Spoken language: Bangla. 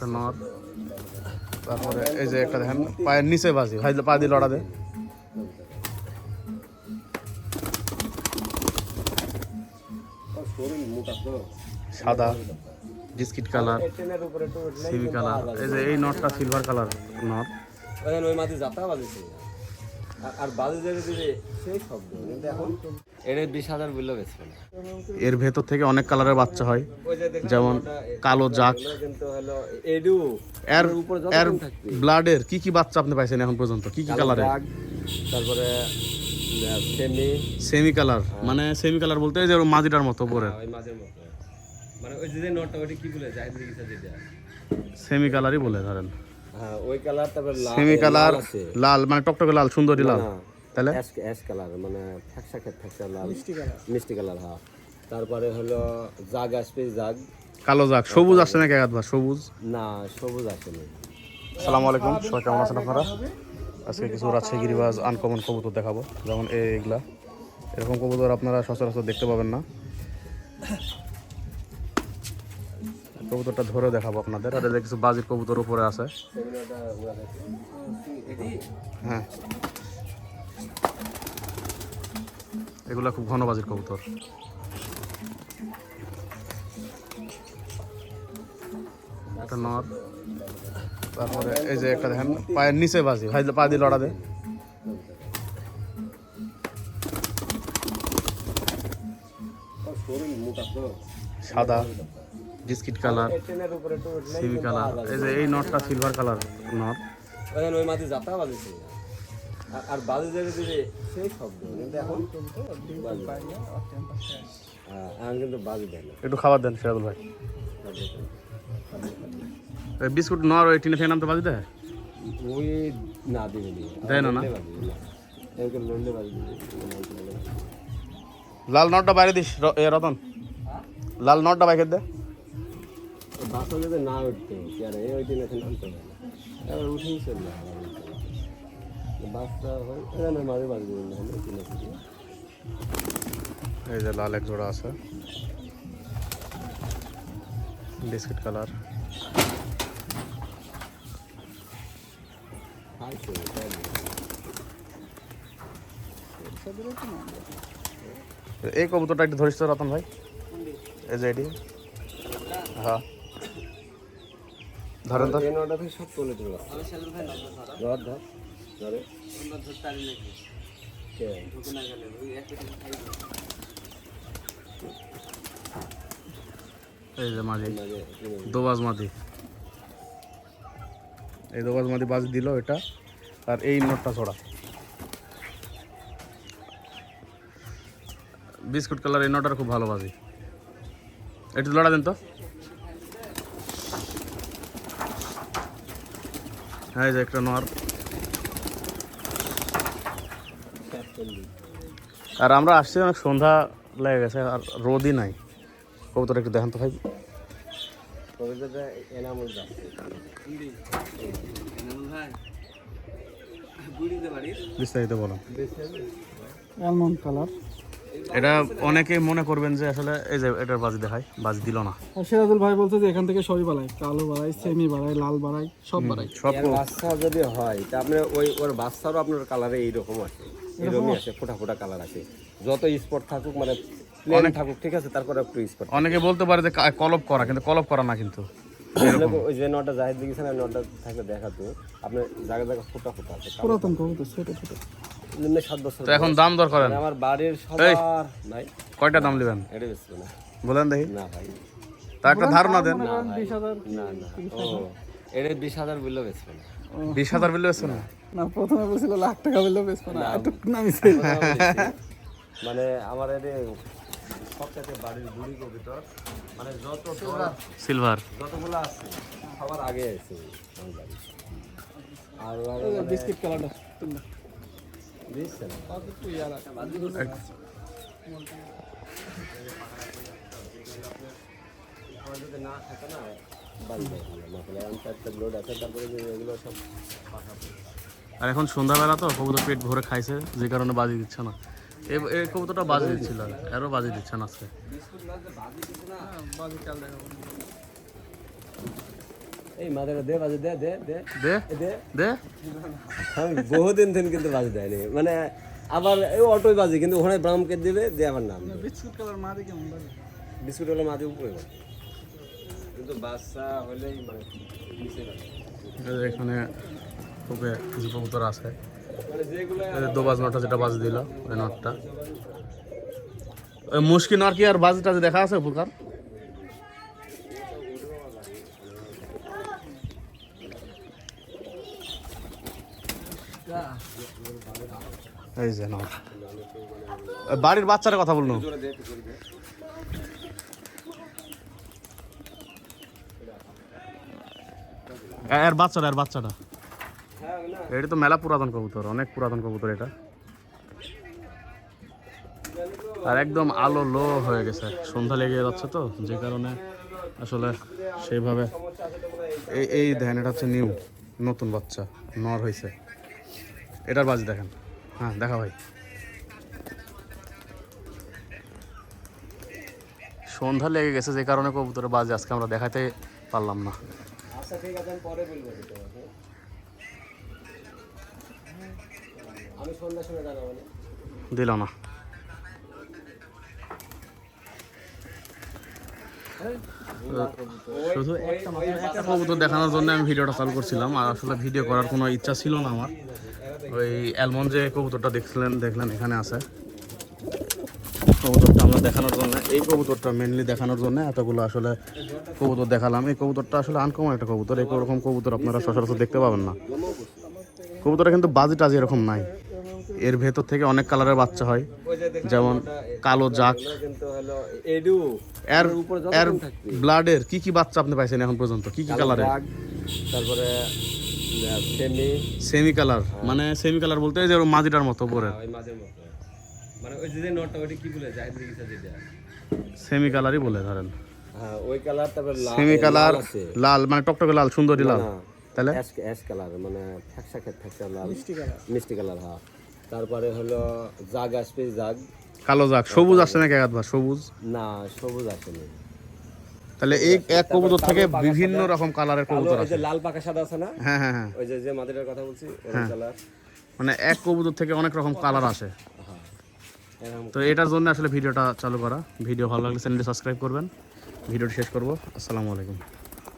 একটা নর তারপরে এই যে একটা দেখেন, পায়ের নিচে বাজি, ভাই, পা দিয়ে লড়া দে সাদা, বিস্কিট কালার সিভি কালার, এই যে এই নটটা সিলভার কালার নট ওই মাঝে যাতা বাজেছে। আর- আর দিলে সেই শব্দ কিন্তু এখন এটা বিশ হাজার বললেও বেচবে না। এর ভেতর থেকে অনেক কালারের বাচ্চা হয় যেমন কালো জাক। কিন্তু হলো এডু। এর উপরে এর ব্লাডের কি কি বাচ্চা আপনি পাইছেন এখন পর্যন্ত? কি কি কালারের? তারপরে সেমি। সেমি কালার মানে সেমি কালার বলতে যে মাঝিটার মতো ওই মাঝের মতো। মানে ওই যে যে নটটা ওইটা কি বলে? জাহিদ রিক্সা যেটা। সেমি কালারই বলে ধরেন। হ্যাঁ ওই কালার তারপরে লাল সেমি কালার লাল আছে। লাল মানে টকটকে লাল সুন্দরী লাল না, তাহলে? অ্যাশ অ্যাশ কালার মানে ফ্যাকসা ফ্যাকসা লাল। মিষ্টি কালার মিষ্টি কালার হ্যাঁ। তারপরে হলো জাগ আসবে জাগ। কালো জাক সবুজ আসছে নাকি একবার সবুজ? না সবুজ আসেনি আসসালামু আলাইকুম সবাই কেমন আছেন আপনারা? আজকে কিছু রাজশাহী গিরিবাজ আনকমন কবুতর দেখাবো যেমন এই এগুলা। এরকম কবুতর আপনারা সচরাচর দেখতে পাবেন না। কবুতরটা ধরে দেখাবো আপনাদের। আর কিছু বাজির কবুতর উপরে আছে। হ্যাঁ। এগুলা খুব ঘন বাজির কবুতর। একটা নর। তারপরে এই যে একটা দেখেন, পায়ের নিচে বাজি। ভাই, পা দিয়ে লড়া দে। সাদা। Biscuit colour semi colour. এই যে এই নটটা সিলভার কালার নট। ওখানে ওই মাঝে যাত্রা বাজেছে। আর- আর বাজে দিলে সেই শব্দ। কিন্তু এখন বাজে। হ্যাঁ, কিন্তু বাজে দেয় না। একটু খাবার দেন সিরাজুল ভাই। এই বিস্কুট নর ওই টিনে থেকে নামতে বাজি দেয়? ওই না দিবে নি। দেয় না না? বাজে লাল নটটা বাইরে দিস র- এ রতন। লাল নটটা বাইকে দে। বাসা যদি না উঠতে এই ওই দিন এখন নামতে হবে না। এবার উঠেই চলবে বাসটা হয় এখানে মাঝে দিবেন না হলে কিনে এই যে লাল এক জোড়া আছে। Biscuit colour? এই কবুতরটা একটু ধরিস তো রতন ভাই। এই যে এটি। হ্যাঁ। ধরেন এই নটা থেকে সব তুলে তুলে ধর ধর। ধরে এই যে মাঝে দোবাজ মাদি এই দোবাজ মাদি বাজ দিল এটা আর এই নোটটা ছড়া। বিস্কুট কালার এই নোটার খুব ভালো বাজি। একটু লড়া দেন তো। হ্যাঁ যে একটা নর। আর আমরা আসছি অনেক সন্ধ্যা লেগে গেছে, আর রোদই নাই। কবুতর একটু দেখান তো ভাই। বিস্তারিত বলো কালার এটা অনেকে মনে করবেন যে আসলে এই যে এটার বাজি দেখায় বাজি দিল না। আর সিরাজুল ভাই বলছে যে এখান থেকে সবই বাড়ায় কালো বাড়ায় সেমি বাড়ায় লাল বাড়ায় সব বাড়ায়। সব বাচ্চা যদি হয় তা আপনার ওই ওর বাচ্চারও আপনার কালারে এইরকম আছে এরকমই আছে? ফোটা ফোটা কালার আছে। যত স্পট থাকুক মানে প্লেন থাকুক ঠিক আছে তারপরে একটু স্পট অনেকে বলতে পারে যে কলপ করা কিন্তু কলপ করা না কিন্তু। ওই যে নটা জাহিদ দিয়েছেন আর নটা থাকলে দেখাতো আপনার জায়গা জায়গা ফোটা ফোটা আছে পুরাতন কবুতর ছোট ছোট। নিম্নে সাত বছর তো এখন দাম দর করেন? মানে আমার বাড়ির সবার নাই কয়টা দাম নেবেন? এটা বেশি না। বলেন দেখি। না ভাই। তা একটা ধারণা দেন। না না না। ও এটা বিশ হাজার বললেও বেশি না। বিশ হাজার বিল হচ্ছে না? না প্রথমে বলছিল লাখ টাকা বললেও বেশ না। একটু মানে আমার এটা সবটাতে বাড়ির বুড়ি কবিতর মানে যত সিলভার। যতগুলো আছে সবার আগে আছে আমার বাড়ি। আর আর বিস্কিট কালারটা না থাকে না বাড়ি যাই মাথায় আমি চারটা লোড আছে তারপরে যে এগুলো সব আর এখন সন্ধ্যাবেলা তো কবুতর পেট ভরে খাইছে যে কারণে বাজি দিচ্ছে না। এই এই কবুতরটা বাজি দিচ্ছিল আরও বাজি দিচ্ছে না আজকে। এই মাদারে দে বাজে দে দে দে। দে? দে। দে? আমি বহুদিন দিন কিন্তু বাজে দেয়নি। মানে আবার এই অটোই বাজে কিন্তু ওখানে ব্রামকে দিবে দে আমার নাম বিস্কুট কালার মাদি কেমন লাগে বিস্কুট হলো মাঝে উপরে বাজে। কিন্তু বাচ্চা হলেই মানে বাজে। এখানে খুবই কিছু কবুতর আছে। মানে দোবাজ নটটা যেটা বাজ দিল ওই নটটা। ওই মুশকি নর কি আর বাজ টাজ দেখা আছে ফুকার এই যে বাড়ির বাচ্চার কথা বলল। এর বাচ্চাটা এর বাচ্চাটা। এটা তো মেলা পুরাতন কবুতর, অনেক পুরাতন কবুতর এটা। আর একদম আলো লো হয়ে গেছে, সন্ধ্যা লেগে যাচ্ছে তো, যে কারণে আসলে সেইভাবে এই এই দেখেন এটা হচ্ছে নিউ, নতুন বাচ্চা, নর হয়েছে এটার বাজ দেখেন। হ্যাঁ দেখা ভাই। সন্ধ্যা লেগে গেছে যে কারণে কবুতরের বাজে আজকে আমরা দেখাতে পারলাম না। আচ্ছা ঠিক আছে আমি পরে বলব আমি সন্ধ্যার সময় জানাব দিল না। শুধু একটা কবুতর দেখানোর জন্য আমি ভিডিওটা চালু করছিলাম আর আসলে ভিডিও করার কোনো ইচ্ছা ছিল না আমার। ওই অ্যালমন যে কবুতরটা দেখছিলেন দেখলেন এখানে আছে। কবুতরটা আমরা দেখানোর জন্য এই কবুতরটা মেনলি দেখানোর জন্য এতগুলো আসলে কবুতর দেখালাম। এই কবুতরটা আসলে আনকমন একটা কবুতর। এই রকম কবুতর আপনারা সচরাচর দেখতে পাবেন না। কবুতরটা কিন্তু বাজি টাজি এরকম নাই। এর ভেতর থেকে অনেক কালারের বাচ্চা হয়। যেমন কালো জাক। আমরা কিন্তু হলো এডু এর এর ব্লাডের কি কি বাচ্চা আপনি পাইছেন এখন পর্যন্ত? কি কি কালারের তারপরে সেমি সেমি কালার মানে সেমি কালার বলতে যে মাঝিটার মতো উপরের ওই মাঝের মতো। মানে ওই যে যে নটটা ওইটা কি বলে? জাহিদ রিগিসা যেটা সেমি কালারই বলে ধরেন। হ্যাঁ ওই কালার তারপরে লাল সেমি কালার লাল আছে। লাল মানে টকটকে লাল সুন্দরী লাল। না, তাহলে? অ্যাশ অ্যাশ কালার মানে ফ্যাকসা লাল। মিষ্টি কালার মিষ্টি কালার হ্যাঁ। তারপরে হলো জাগ আসবে জাগ। কালো জাক সবুজ আসছে নাকি একবার সবুজ? না সবুজ আসেনি। তাহলে এই এক কবুতর থেকে বিভিন্ন রকম কালারের কালো কবুতর আছে। লাল পাকা সাদা আছে না? হ্যাঁ হ্যাঁ হ্যাঁ। ওই যে যে মাদিটার কথা বলছি ওই কালার। মানে এক কবুতর থেকে অনেক রকম কালার আসে। হ্যাঁ তো এটার জন্য আসলে ভিডিওটা চালু করা। ভিডিও ভালো লাগলে চ্যানেলটি সাবস্ক্রাইব করবেন। ভিডিওটি শেষ করব। আসসালামু আলাইকুম।